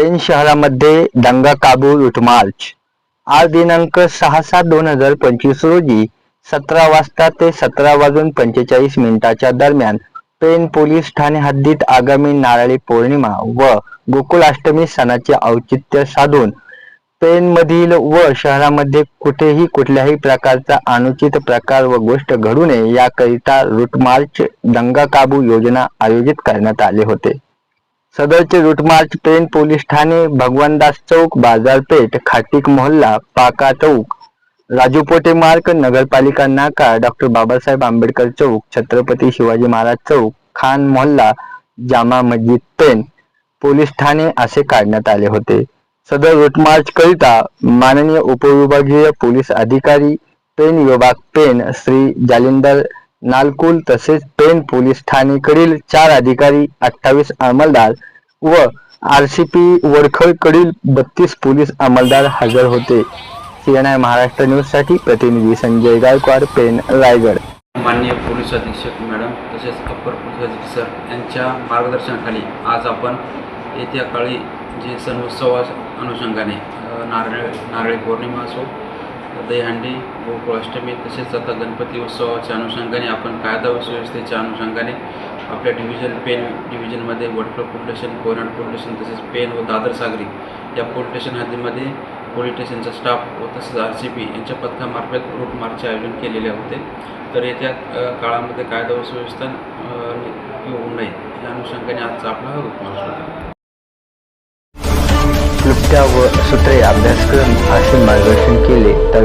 Pen शहरामध्ये दंगा काबू रूट मार्च. आज दिनांक सहा सात दोन हजार पंचवीस रोजी सतरा वाजता ते सतरा वाजून पंचेचाळीस मिनिटाच्या दरम्यान पेन पोलीस ठाणे हद्दीत आगामी नारळी पौर्णिमा व गोकुळाष्टमी सणाचे औचित्य साधून पेन मधील व शहरामध्ये कुठेही कुठल्याही प्रकारचा अनुचित प्रकार व गोष्ट घडू नये याकरिता रुटमार्च दंगा काबू योजना आयोजित करण्यात आले होते. सदरचे रूट मार्च पेन पोलीस ठाणे भगवानदास चौक बाजारपेठ खाटिक मोहल्ला पाका चौक राजूपोटे मार्ग नगरपालिका नाका डॉक्टर बाबासाहेब आंबेडकर चौक छत्रपती शिवाजी महाराज चौक खान मोहल्ला जामा मस्जिद पेन पोलीस ठाणे असे काढण्यात आले होते. सदर रूट मार्च करिता माननीय उपविभागीय पोलीस अधिकारी पेन विभाग पेन श्री जालिंदर नालकुल तसेच पेन पोलीस ठाणेकडील चार अधिकारी अठ्ठावीस अंमलदार व आर सी पी वडखळकडील बत्तीस पोलीस अंमलदार हजर होते. सीएनआय महाराष्ट्र न्यूजसाठी प्रतिनिधी संजय गायकवाड पेन रायगड. माननीय पोलीस अधीक्षक मॅडम तसेच अप्पर पोलीस अधीक्षक सर यांच्या मार्गदर्शनाखाली आज आपण येत्या काळी जे सण उत्सवा अनुषंगाने नारळ नारळी पौर्णिमा असो दहीहंडी गोकुळाष्टमी तसेच आता गणपती उत्सवाच्या अनुषंगाने आपण कायदा व सुव्यवस्थेच्या अनुषंगाने आपल्या division Pen डिव्हिजनमध्ये Vadkhal police station Koynad police station तसेच पेन व दादर सागरी या पोलीस स्टेशन हद्दीमध्ये पोलीस स्टेशनचा स्टाफ व तसेच आर सी पी यांच्या पथकामार्फत रूट मार्चचे आयोजन केलेले होते. तर येत्या काळामध्ये कायदा व सुव्यवस्था येऊ नये. या अनुषंगाने आजचा आपला हा रूट मार्च होता समस्या व सूत्रे अभ्यासक्रम असे मार्गदर्शन केले तर